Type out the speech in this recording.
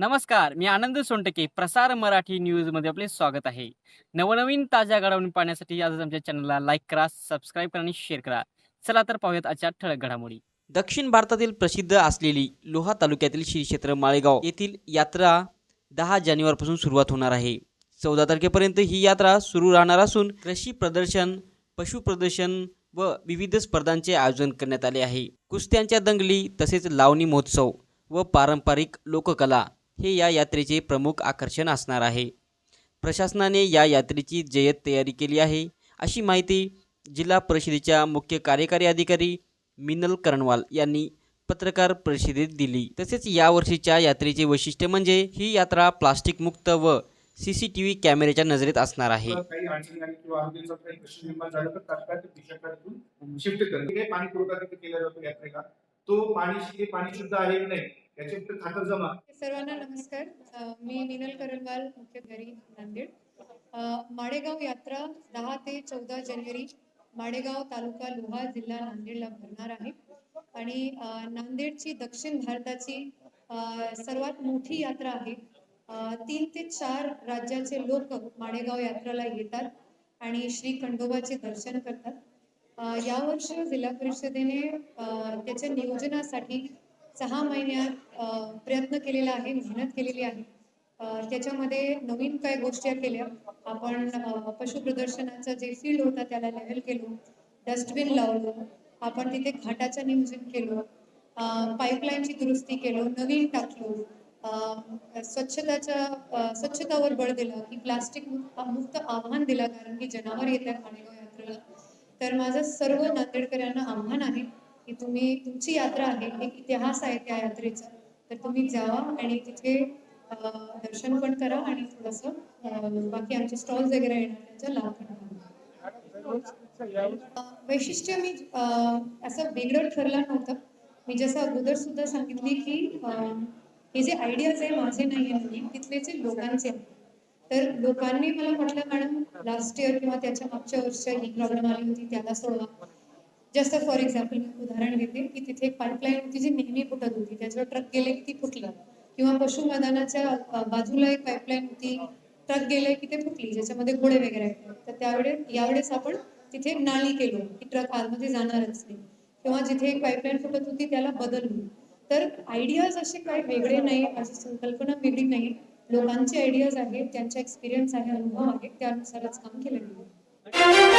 नमस्कार मी आनंद सोनटके. प्रसार मराठी न्यूजमध्ये आपले स्वागत आहे. नवनवीन ताज्या घडामोडी पाहण्यासाठी आजच आमच्या चॅनलला लाईक करा सबस्क्राईब करा आणि शेअर करा. चला तर पाहूयात आजच्या ठळक घडामोडी. दक्षिण भारतातील प्रसिद्ध असलेली लोहा तालुक्यातील श्री क्षेत्र माळेगाव येथील यात्रा दहा जानेवारीपासून सुरुवात होणार आहे. चौदा तारखेपर्यंत ही यात्रा सुरू राहणार असून कृषी प्रदर्शन पशु प्रदर्शन व विविध स्पर्धांचे आयोजन करण्यात आले आहे. कुस्त्यांच्या दंगली तसेच लावणी महोत्सव व पारंपरिक लोककला हे या यात्रेचे प्रमुख आकर्षण असणार आहे. प्रशासनाने या यात्रेची जय्यत तयारी केली आहे. अशी माहिती जिल्हा परिषदेच्या मुख्य कार्यकारी अधिकारी मिनल कर्णवाल यांनी पत्रकार परिषदेत दिली. तसेच यावर्षीच्या यात्रेचे वैशिष्ट्य म्हणजे ही यात्रा प्लास्टिक मुक्त व सी सी टी व्ही कॅमेऱ्याच्या नजरेत असणार आहे. तो पाणी पाणी शुद्ध आहे की नाही? याचे जमा. सर्वांना नमस्कार. मी मिनल करलवाल मुख्य घरी नांदेड. माडेगाव यात्रा दहा ते चौदा जानेवारी माडेगाव तालुका लोहा जिल्हा नांदेडला भरणार आहे. आणि नांदेडची दक्षिण भारताची सर्वात मोठी यात्रा आहे. तीन ते चार राज्याचे लोक माडेगाव यात्रेला येतात आणि श्री खंडोबाचे दर्शन करतात. यावर्षी जिल्हा परिषदेने त्याच्या नियोजनासाठी सहा महिन्यात प्रयत्न केलेला आहे मेहनत केलेली आहे. त्याच्यामध्ये नवीन काय गोष्टी केल्या? आपण पशु प्रदर्शनाचं जे फील्ड होता त्याला लेव्हल केलो. डस्टबिन लावलो. आपण तिथे घाटाचं नियोजन केलं. पाईपलाईनची दुरुस्ती केलो. नवीन टाकलो. स्वच्छताच्या स्वच्छतावर बळ दिलं की प्लास्टिक मुक्त आव्हान दिलं. कारण की जनावर येतात खाणेगाव यात्रेला तर माझं सर्व नांदेडकरांना आव्हान आहे. की तुम्ही तुमची यात्रा आहे एक इतिहास आहे त्या यात्रेचा. तर तुम्ही जावा आणि तिथे दर्शन पण करा आणि थोडस बाकी आमचे स्टॉल वगैरे येणार त्यांचा लाभ पण वैशिष्ट्य मी असं वेगळं ठरलं नव्हतं. मी जसं अगोदर सुद्धा सांगितले की हे जे आयडियाज आहे माझे नाही आहे तिथले जे लोकांचे तर लोकांनी मला म्हटलं मॅडम लास्ट इयर किंवा त्याच्या मागच्या वर्षी ही प्रॉब्लेम आली होती त्याला सोडवा जसं फॉर एक्झाम्पल मी उदाहरण घेते की तिथे एक पाईपलाईन होती जी नेहमी फुटत होती. त्याच्यावर ट्रक गेले की ती फुटलं. किंवा पशु मैदानाच्या बाजूला एक पाईपलाईन होती. ट्रक गेले की ते फुटली. ज्याच्यामध्ये घोडे वगैरे आहेत. तर त्यावेळेस यावेळेस आपण तिथे नाली केलो की ट्रक आतमध्ये जाणारच नाही. किंवा जिथे एक पाईपलाईन फुटत होती त्याला बदललो तर आयडियाज असे काही वेगळे नाही. माझी संकल्पना वेगळी नाही. लोकांचे आयडियाज आहेत त्यांचा एक्सपिरियन्स आहे अनुभव आहे त्यानुसारच काम केलं गेलं.